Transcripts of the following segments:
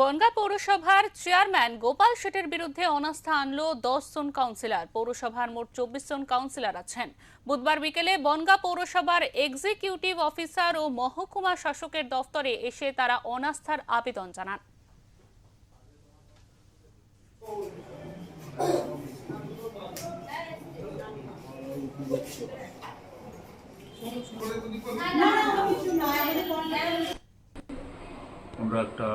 বনগাঁ পৌরসভার চেয়ারম্যান গোপাল শেঠের বিরুদ্ধে অনাস্থা আনলো দশ জন কাউন্সিলর পৌরসভার মোট চব্বিশ জন কাউন্সিলর আছেন। বুধবার বিকেলে বনগাঁ পৌরসভার এক্সিকিউটিভ অফিসার ও মহকুমা শাসকের দফতরে এসে তারা অনাস্থার আবেদন জানান। আমরা একটা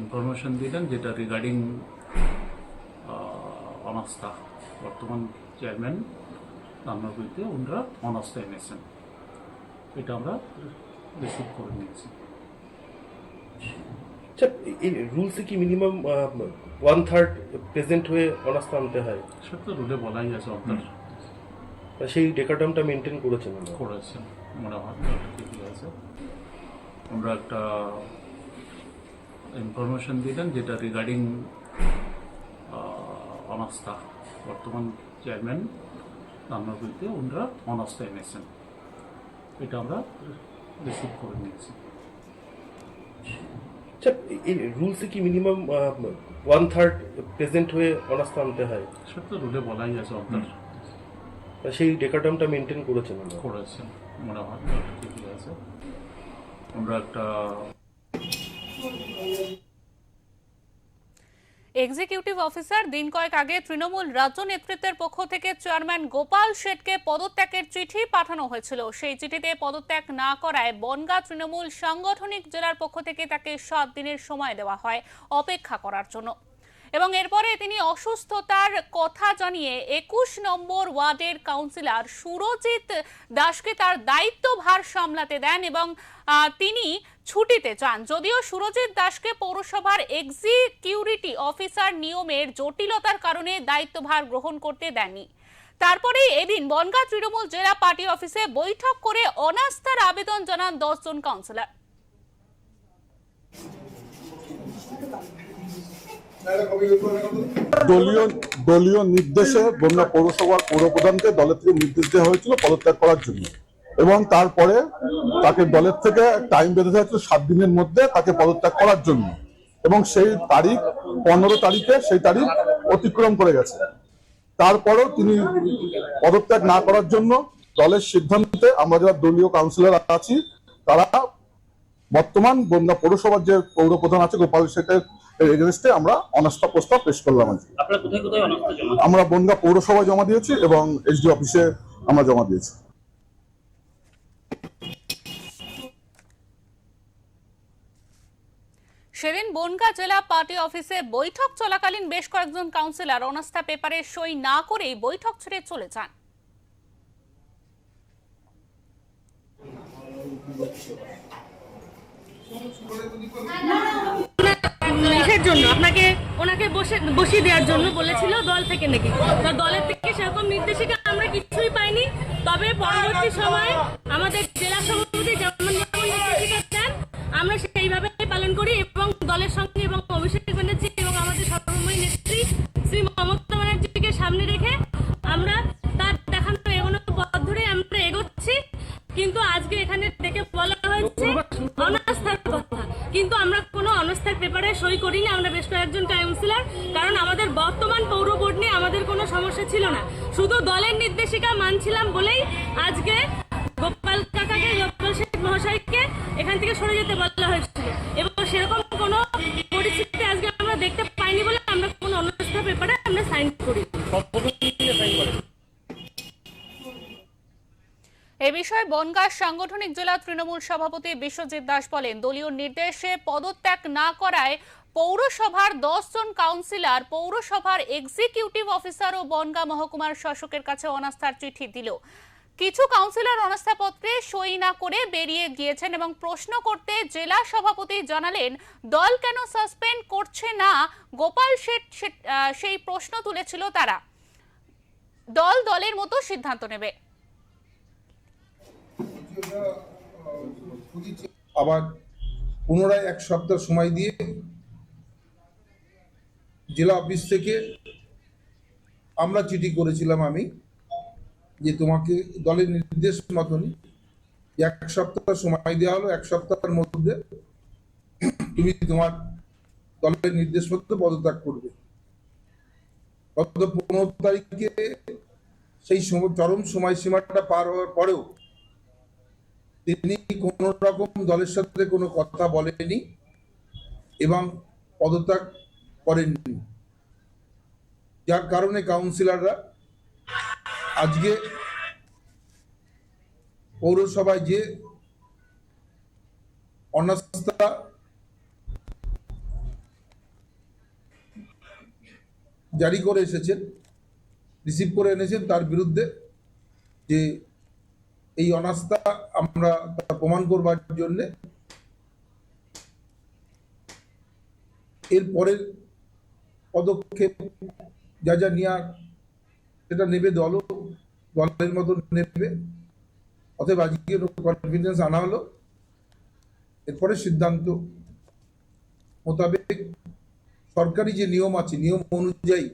ইনফরমেশন দিলেন যেটা রিগার্ডিং অনাস্থা বর্তমান চেয়ারম্যান রান্নার বিরুদ্ধে ওনারা অনাস্থা এনেছেন। এটা আমরা রিসিভ করে নিয়েছি। আচ্ছা এই রুলসে কি মিনিমাম ওয়ান থার্ড প্রেজেন্ট হয়ে অনাস্থা আনতে হয়? সেটা তো রুলে বলাই আছে আপনার সেই ডেকাটামটা মেনটেন করেছেন করেছেন মনে হয়। আছে। আমরা একটা ইনফরমেশন দিলেন যেটা রিগার্ডিং অনাস্থা বর্তমান চেয়ারম্যান রান্নার বিরুদ্ধে ওনারা অনাস্থা এনেছেন। এটা আমরা রিসিভ করে নিয়েছি। আচ্ছা এই রুলসে কি মিনিমাম ওয়ান থার্ড প্রেজেন্ট হয়ে অনাস্থা আনতে হয়? সেটা তো রুলে বলাই আছে আপনার সেই ডেকাটামটা মেনটেন করেছেন করেছেন। মনে হয় ঠিকই আছে। আমরা একটা এক্সিকিউটিভ অফিসার দিন কয়েক আগে তৃণমূল রাজ্য নেতৃত্বের পক্ষ থেকে চেয়ারম্যান গোপাল শেঠকে পদত্যাগের চিঠি পাঠানো হয়েছিল। সেই চিঠিতে পদত্যাগ না করায় বনগা তৃণমূল সাংগঠনিক জেলার পক্ষ থেকে তাকে সাত দিনের সময় দেওয়া হয় অপেক্ষা করার জন্য। এবং এরপরে তিনি অসুস্থতার কথা জানিয়ে একুশ নম্বর ওয়ার্ডের কাউন্সিলর সুরজিৎ দাসকে তার দায়িত্বভার সামলাতে দেন এবং তিনি ছুটিতে চান। যদিও সুরজিৎ দাসকে পৌরসভার এক্সিকিউরিটি অফিসার নিয়মের জটিলতার কারণে দায়িত্বভার গ্রহণ করতে দেননি। তারপরে এদিন বনগাঁ তৃণমূল জেলা পার্টি অফিসে বৈঠক করে অনাস্থার আবেদন জানান দশজন কাউন্সিলর। দলীয় দলীয় নির্দেশে বনগা পৌরসভার পৌরপ্রধানকে দলের থেকে নির্দেশ দেওয়া হয়েছিল পদত্যাগ করার জন্য। এবং তারপরে তাকে দলের থেকে টাইম বেঁধে দেওয়া সাত দিনের মধ্যে তাকে পদত্যাগ করার জন্য। এবং সেই তারিখ, পনেরো তারিখে সেই তারিখ অতিক্রম করে গেছে। তারপরেও তিনি পদত্যাগ না করার জন্য দলের সিদ্ধান্তে আমরা যারা দলীয় কাউন্সিলর আছি, তারা বর্তমান বনগা পৌরসভার যে পৌরপ্রধান আছে গোপাল শেখের এগেনস্টে আমরা অনাস্থা প্রস্তাব পেশ করলাম আজকে। আপনারা কোথায় কোথায় অনাস্থা জমা আমরা বনগা পৌরসভায় জমা দিয়েছি এবং এসডি অফিসে আমরা জমা দিয়েছি। সেদিন বনগাঁ জেলা পার্টি অফিসে বৈঠক চলাকালীন বেশ কয়েকজন কাউন্সিলর অনাস্থা পেপারে সই না করেই বৈঠক ছেড়ে চলে যান। কিসের জন্য। আপনাকে ওনাকে বসে বসিয়ে দেওয়ার জন্য বলেছিল দল থেকে নাকি। তো দলের থেকে সেরকম নির্দেশিকা আমরা কিছুই পাইনি। তবে পরবর্তী সময় আমাদের জেলা সভাপতি যেমন নির্দেশিকা দেন, আমরা সেইভাবে পালন করি এবং দলের সঙ্গে করিনি, আমরা বেশ কয়েকজন কাউন্সিলর কারণ আমাদের বর্তমান পৌর বোর্ড নিয়ে আমাদের কোনো সমস্যা ছিল না। শুধু দলের নির্দেশিকা মানছিলাম বলেই আজকে বিষয়ে বনগাঁ সাংগঠনিক জেলা তৃণমূল সভাপতি বিশ্বজিৎ দাস বলেন, দলীয় নির্দেশে পদত্যাগ না করায় পৌরসভার দশ জন কাউন্সিলর, পৌরসভার এক্সিকিউটিভ অফিসার ও বনগাঁ মহকুমার শাসকের কাছে অনাস্থার চিঠি দিল। কিছু কাউন্সিলর অনাস্থাপত্রে সই না করে বেরিয়ে গিয়েছেন এবং প্রশ্ন করতে জেলা সভাপতি জানালেন, দল কেন সাসপেন্ড করছে না? গোপাল শেঠ সেই প্রশ্ন তুলেছিল তারা। দল দলের মতো সিদ্ধান্ত নেবে। আবার পুনরায় এক সপ্তাহ সময় দিয়ে জেলা অফিস থেকে আমরা চিঠি করেছিলাম আমি যে তোমাকে দলের নির্দেশ মতনই এক সপ্তাহ সময় দেওয়া হলো, এক সপ্তাহের মধ্যে তুমি তোমার দলের নির্দেশ মতো পদত্যাগ করবে। গত পনেরো তারিখে সেই চরম সময়সীমাটা পার হওয়ার পরেও তিনি কোন রকম দলের সাথে কোনো কথা বলেনি এবং পদত্যাগ করেননি। যার কারণে কাউন্সিলররা আজকে পৌরসভায় যে অনাস্থা জারি করে এসেছেন, রিসিভ করে এনেছেন, তার বিরুদ্ধে যে এই অনাস্থা আমরা প্রমাণ করবার জন্যে এর পরের পদক্ষেপ যা যা নেওয়ার সেটা নেবে দলও দলের মতো নেবে। অতএব আজকে কনফিডেন্স আনা হলো। এরপরে সিদ্ধান্ত মোতাবেক সরকারি যে নিয়ম আছে, নিয়ম অনুযায়ী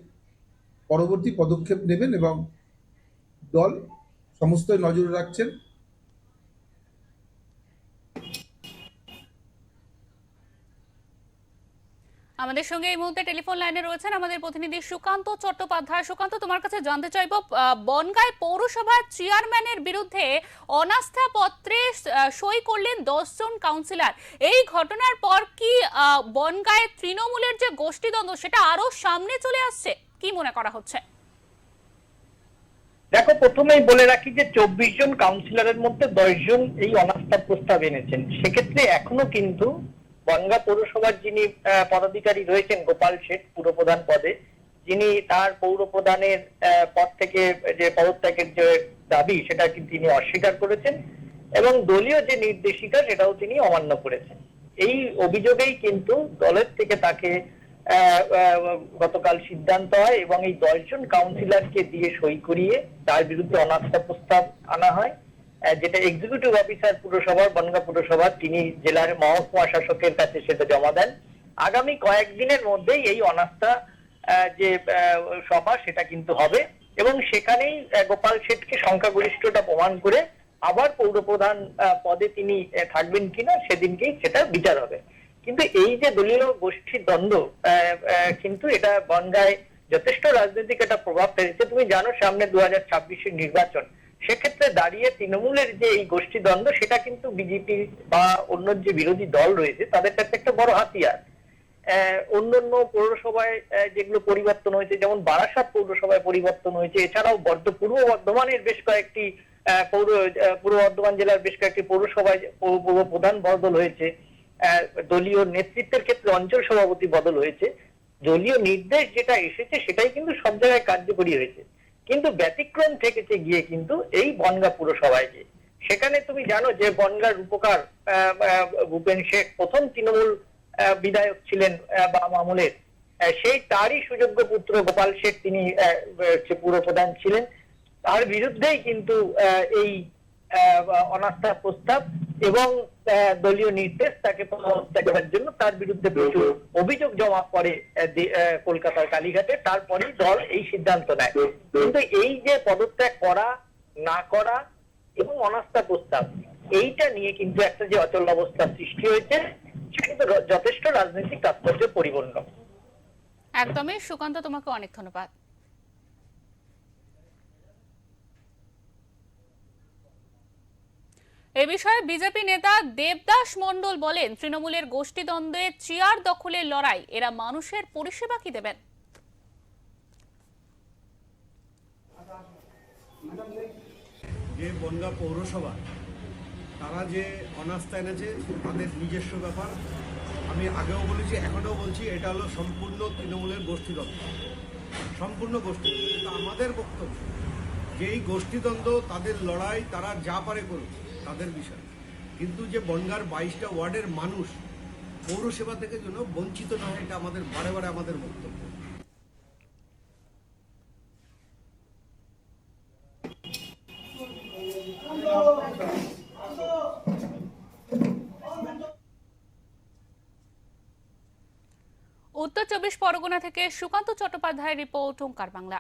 পরবর্তী পদক্ষেপ নেবেন এবং দল সমস্ত নজরে রাখছেন। আমাদের সঙ্গে এই মুহূর্তে টেলিফোন লাইনে রয়েছেন আমাদের প্রতিনিধি সুকান্ত চট্টোপাধ্যায়। সুকান্ত, তোমার কাছে জানতে চাইব বনগাঁয় পৌরসভার চেয়ারম্যানের বিরুদ্ধে অনাস্থা পত্রে সই করলেন দশজন কাউন্সিলর। এই ঘটনার পর কি বনগাঁয় তৃণমূলের যে গোষ্ঠীদ্বন্দ্ব, সেটা আরও সামনে চলে আসছে? কি মনে করা হচ্ছে? দেখো, প্রথমেই বলে রাখি যে চব্বিশ জন কাউন্সিলরের মধ্যে দশ জন এই অনাস্থা প্রস্তাব এনেছেন। সেক্ষেত্রে এখনও কিন্তু বনগা পৌরসভার যিনি পদাধিকারী রয়েছেন, গোপাল শেঠ, পুরপ্রধান পদে, যিনি তার পৌর প্রধানের পদ থেকে যে পদত্যাগের যে দাবি, সেটা কিন্তু তিনি অস্বীকার করেছেন? এবং দলীয় যে নির্দেশিকা, সেটাও তিনি অমান্য করেছেন। এই অভিযোগেই কিন্তু দলের থেকে তাকে গতকাল সিদ্ধান্ত হয় এবং এই দশজন কাউন্সিলরকে দিয়ে সই করিয়ে তার বিরুদ্ধে অনাস্থা প্রস্তাব আনা হয়। যেটা এক্সিকিউটিভ অফিসার পুরসভার, বনগা পুরসভার, তিনি জেলার মহকুমা শাসকের কাছে সেটা জমা দেন। আগামী কয়েকদিনের মধ্যেই এই অনাস্থা যে সভা, সেটা কিন্তু হবে এবং সেখানেই গোপাল শেঠকে সংখ্যাগরিষ্ঠটা প্রমাণ করে আবার পৌরপ্রধান পদে তিনি থাকবেন কিনা সেদিনকেই সেটা বিচার হবে। কিন্তু এই যে দলীয় গোষ্ঠীর দ্বন্দ্ব কিন্তু এটা বনগায় যথেষ্ট রাজনৈতিক একটা প্রভাব ফেলেছে। তুমি জানো সামনে দু হাজার ছাব্বিশের নির্বাচন, সেক্ষেত্রে দাঁড়িয়ে তৃণমূলের যে এই গোষ্ঠী দ্বন্দ্ব, সেটা কিন্তু বিজেপি বা অন্য যে বিরোধী দল রয়েছে, তাদের কাছে একটা বড় হাতিয়ার। অন্যান্য পৌরসভায় যেগুলো পরিবর্তন হয়েছে, যেমন বারাসাত পৌরসভায় পরিবর্তন হয়েছে, এছাড়াও বর্ধ, পূর্ব বর্ধমানের বেশ কয়েকটি পৌর পূর্ব বর্ধমান জেলার বেশ কয়েকটি পৌরসভায় পৌর পৌর প্রধান বদল হয়েছে। দলীয় নেতৃত্বের ক্ষেত্রে অঞ্চল সভাপতি বদল হয়েছে। দলীয় নির্দেশ যেটা এসেছে সেটাই কিন্তু সব জায়গায় কার্যকরী হয়েছে। কিন্তু ব্যতিক্রম থেকেছে গিয়ে কিন্তু এই বনগা পুরসভায় সেখানে তুমি জানো যে বনগার রূপকার ভূপেন শেখ প্রথম তৃণমূল বিধায়ক ছিলেন বাম আমলের সেই তারই সুযোগ্য পুত্র গোপাল শেখ তিনি আহ, হচ্ছে পুরপ্রধান ছিলেন। তার বিরুদ্ধেই কিন্তু এই অনাস্থা প্রস্তাব এবং আহ, দলীয় নির্দেশ তাকে পদত্যাগ করার জন্য তার বিরুদ্ধে প্রচুর অভিযোগ জমা করে আহ, কলকাতার কালীঘাটে। তারপরে দল এই সিদ্ধান্ত নেয়। কিন্তু এই যে পদত্যাগ করা না করা এবং অনাস্থা প্রস্তাব এইটা নিয়ে কিন্তু একটা যে অচল অবস্থার সৃষ্টি হয়েছে সেটা কিন্তু যথেষ্ট রাজনৈতিক তাৎপর্য পরিপূর্ণ। একদমই। সুকান্ত তোমাকে অনেক ধন্যবাদ। এ বিষয়ে বিজেপি নেতা দেবদাস মণ্ডল বলেন, তৃণমূলের গোষ্ঠীদ্বন্দ্বে চেয়ার দখলের লড়াই, এরা মানুষের পরিষেবা কি দেবেন? যে বনগা পৌরসভা, তারা যে অনাস্থা এনেছে, তাদের নিজস্ব ব্যাপার। আমি আগেও বলেছি, এখনও বলছি, এটা হলো সম্পূর্ণ তৃণমূলের গোষ্ঠীদ্বন্দ্ব। সম্পূর্ণ কিন্তু আমাদের বক্তব্য, যেই গোষ্ঠীদ্বন্দ্ব, তাদের লড়াই তারা যা পারে করুক তাদের বিষয়। কিন্তু যে বনগার বাইশটা ওয়ার্ডের মানুষ পৌরসেবা থেকে যেন বঞ্চিত না হয়, এটা আমাদের বারে বারে আমাদের বক্তব্য। উত্তর চব্বিশ পরগনা থেকে সুকান্ত চট্টোপাধ্যায়ের রিপোর্ট, ওঙ্কার বাংলা।